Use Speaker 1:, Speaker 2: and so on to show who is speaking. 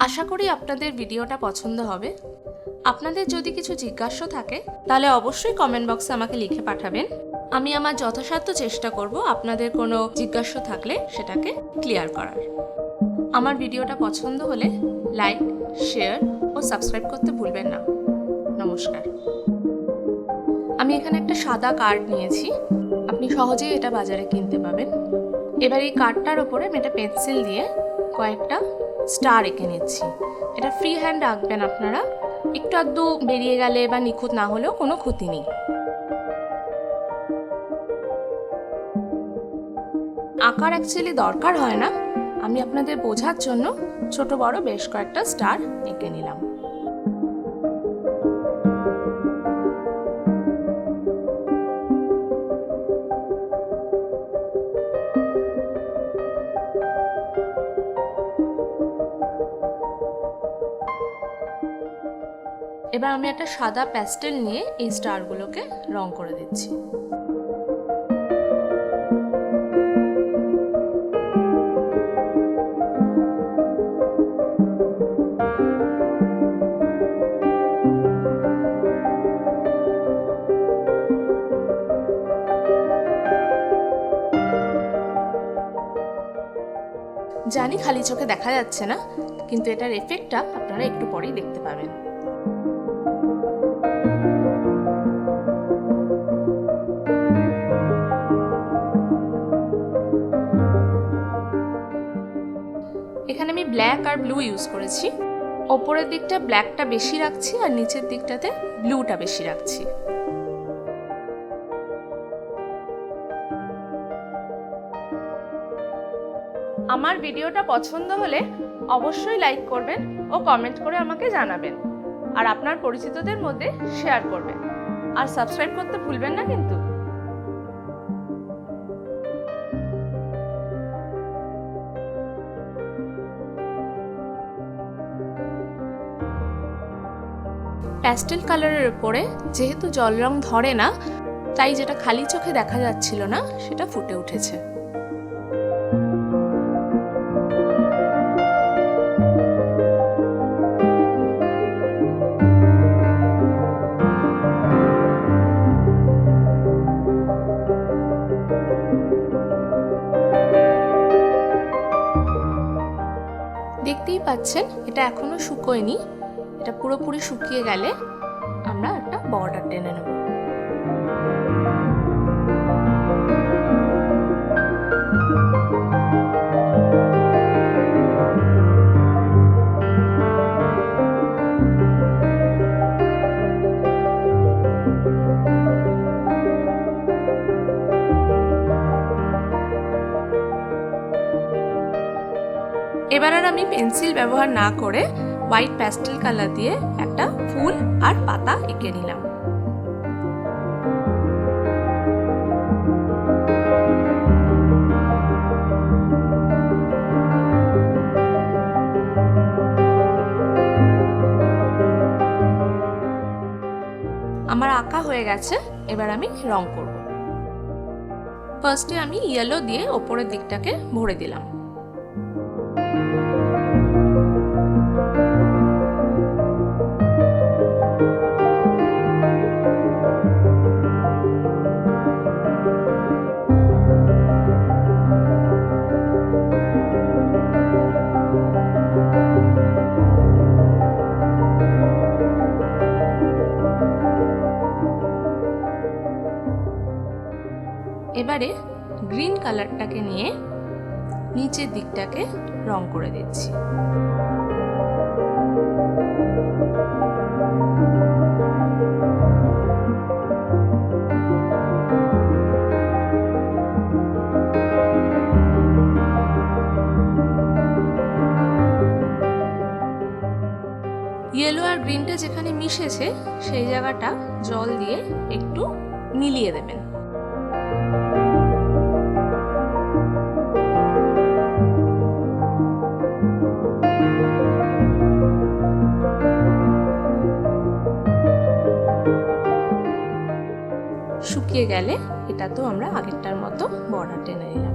Speaker 1: আশা করি আপনাদের ভিডিওটা পছন্দ হবে। আপনাদের যদি কিছু জিজ্ঞাসা থাকে, তাহলে অবশ্যই কমেন্ট বক্সে আমাকে লিখে পাঠাবেন। আমি আমার যথাসাধ্য চেষ্টা করব আপনাদের কোনো জিজ্ঞাসা থাকলে সেটাকে ক্লিয়ার করার। আমার ভিডিওটা পছন্দ হলে লাইক শেয়ার ও সাবস্ক্রাইব করতে ভুলবেন না। নমস্কার। আমি এখানে একটা সাদা কার্ড নিয়েছি। আপনি সহজেই এটা বাজারে কিনতে পাবেন। এবার এই কার্ডটার ওপরে আমি একটা পেন্সিল দিয়ে কয়েকটা স্টার এঁকে নিচ্ছি। এটা ফ্রি হ্যান্ড আঁকবেন আপনারা। একটু আধটু বেরিয়ে গেলে বা নিখুঁত না হলেও কোনো ক্ষতি নেই। আঁকার অ্যাকচুয়ালি দরকার হয় না। আমি আপনাদের বোঝার জন্য ছোট বড় বেশ কয়েকটা স্টার এঁকে নিলাম। এবার আমি একটা সাদা প্যাস্টেল নিয়ে এই স্টারগুলোকে রং করে দিচ্ছি। জানি খালি চোখে দেখা যাচ্ছে না, কিন্তু এটার এফেক্টটা আপনারা একটু পরেই দেখতে পাবেন। ব্ল্যাক আর ব্লু ইউজ করেছি। ওপরের দিকটা ব্ল্যাকটা বেশি রাখছি আর নিচের দিকটাতে ব্লুটা বেশি রাখছি। আমার ভিডিওটা পছন্দ হলে অবশ্যই লাইক করবেন ও কমেন্ট করে আমাকে জানাবেন। আর আপনার পরিচিতদের মধ্যে শেয়ার করবেন। আর সাবস্ক্রাইব করতে ভুলবেন না কিন্তু। প্যাস্টেল কালারের উপরে, যেহেতু জল রং ধরে না, তাই যেটা খালি চোখে দেখা যাচ্ছিল না, সেটা ফুটে উঠেছে। দেখতেই পাচ্ছেন, এটা এখনও শুকোয়নি। এটা পুরোপুরি শুকিয়ে গেলে আমরা একটা বর্ডার টেনে নেব। এবার আর আমি পেন্সিল ব্যবহার না করে হোয়াইট প্যাস্টেল কালার দিয়ে একটা ফুল আর পাতা এঁকে নিলাম। আমার আঁকা হয়ে গেছে, এবার আমি রং করব। ফার্স্টে আমি ইয়েলো দিয়ে ওপরের দিকটাকে ভরে দিলাম। এবারে গ্রিন কালারটাকে নিয়ে নিচের দিকটাকে রং করে দিচ্ছি। ইয়েলো আর গ্রিনটা যেখানে মিশেছে, সেই জায়গাটা জল দিয়ে একটু মিলিয়ে দেবেন। শুকিয়ে গেলে এটা তো আমরা আগেরটার মতো বর্ডার টেনে নিলাম।